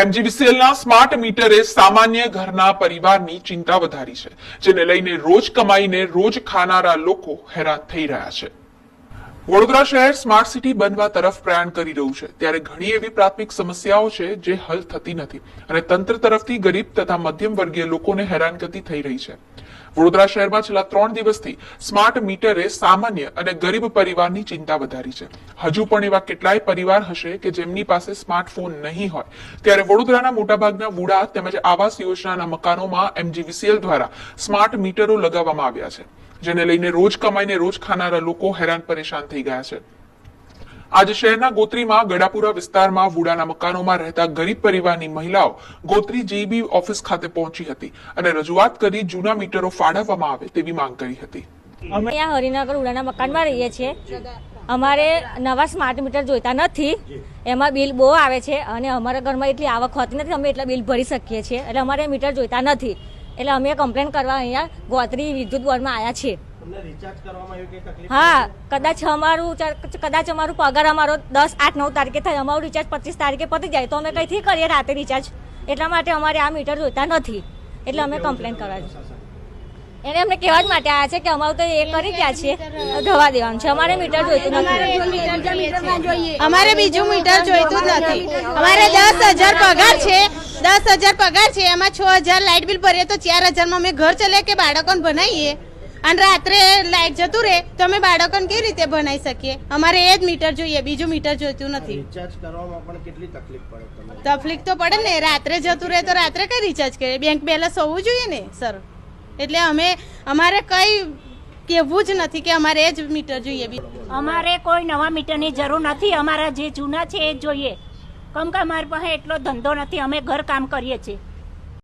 એમજીવીસીએલના smart મીટરે સામાન્ય ઘરના પરિવારની ચિંતા વધારી છે, જેને લઈને રોજ કમાઈને રોજ ખાનારા લોકો હેરાન થઈ રહ્યા છે. વડોદરા શહેર સ્માર્ટ સિટી બનવા તરફ પ્રયાણ કરી રહ્યું છે. ત્યારે ઘણી એવી પ્રાથમિક સમસ્યાઓ છે જે હલ થતી નથી અને તંત્ર તરફથી ગરીબ તથા મધ્યમ વર્ગીય લોકોને હેરાનગતિ થઈ રહી છે. વડોદરા શહેરમાં છેલ્લા ત્રણ દિવસથી સ્માર્ટ મીટરે સામાન્ય અને ગરીબ પરિવારની ચિંતા વધારી છે. હજુ પણ એવા કેટલાય પરિવાર હશે કે જેમની પાસે સ્માર્ટફોન નહીં હોય. ત્યારે વડોદરાના મોટાભાગના વુડા તેમજ આવાસ યોજનાના મકાનોમાં એમજીવીસીએલ દ્વારા સ્માર્ટ મીટરો લગાવવામાં આવ્યા છે. જેને લઈને રોજ કમાઈને રોજ ખાનારા લોકો હેરાન પરેશાન થઈ ગયા છે. આજે શહેરના ગોત્રીમાં ગડાપુરા વિસ્તારમાં, વુડાના મકાનોમાં રહેતા ગરીબ પરિવારની મહિલાઓ ગોત્રી જેબી ઓફિસ ખાતે પહોંચી હતી અને રજૂઆત કરી જૂના મીટરો ફાળવવામાં આવે તેવી માંગ કરી હતી. અમે અહીંયા હરિનગર ઉડાના મકાનમાં રહીએ છીએ. અમારે નવા સ્માર્ટ મીટર જોઈતા નથી. એમાં બિલ બહુ આવે છે અને અમારા ઘરમાં એટલી આવક હોતી નથી, અમે એટલા બિલ ભરી શકીએ છીએ. એટલે અમારે મીટર જોઈતા નથી. એટલે અમે કમ્પ્લેન કરવા અહીંયા ગોત્રી વિદ્યુત બોર્ડમાં આવ્યા છીએ. તમને રિચાર્જ કરવામાં આવ્યું કે તકલીફ હા કદાચ અમારું કદાચ અમારું પગાર અમારો દસ આઠ નવ તારીખે થાય અમારું રિચાર્જ પચીસ તારીખે પતી જાય તો અમે કઈથી કરીએ રાતે રિચાર્જ એટલા માટે અમારે આ મીટર જોતા નથી. એટલે અમે કમ્પ્લેન કરવા એને અમને કહેવા જ માટે આવ્યા છે કે અમારું તો એ કરી ગયા છે ધવા દેવાનું છે. અમારે મીટર જોઈતું નથી. અમારે બીજું મીટર જોઈતું નથી. અમારે દસ હજાર પગાર છે દસ હજાર પગાર છે એમાં છ હજાર લાઇટ બિલ ભરીએ તો ચાર હજારમાં અમે ઘર ચલે કે બાળકોને ભણાવીએ? અને રાત્રે લાઇટ જતું રહે તો અમે બાળકોને કેવી રીતે ભણાવી શકીએ? અમારે એ જ મીટર જોઈએ બીજું મીટર જોઈતું નથી. રિચાર્જ કરવામાં પણ કેટલી તકલીફ પડે તમને? તકલીફ તો પડે ને રાત્રે જતું રહે તો રાત્રે કઈ રિચાર્જ કરીએ? બેંક બેલેન્સ હોવું જોઈએ ને સર એટલે અમે અમારે કઈ કહેવું જ નથી કે અમારે એ જ મીટર જોઈએ. અમારે કોઈ નવા મીટરની જરૂર નથી અમારા જે જૂના છે એ જ જોઈએ. કેમ કે મારી પાસે એટલો ધંધો નથી અમે ઘર કામ કરીએ છીએ.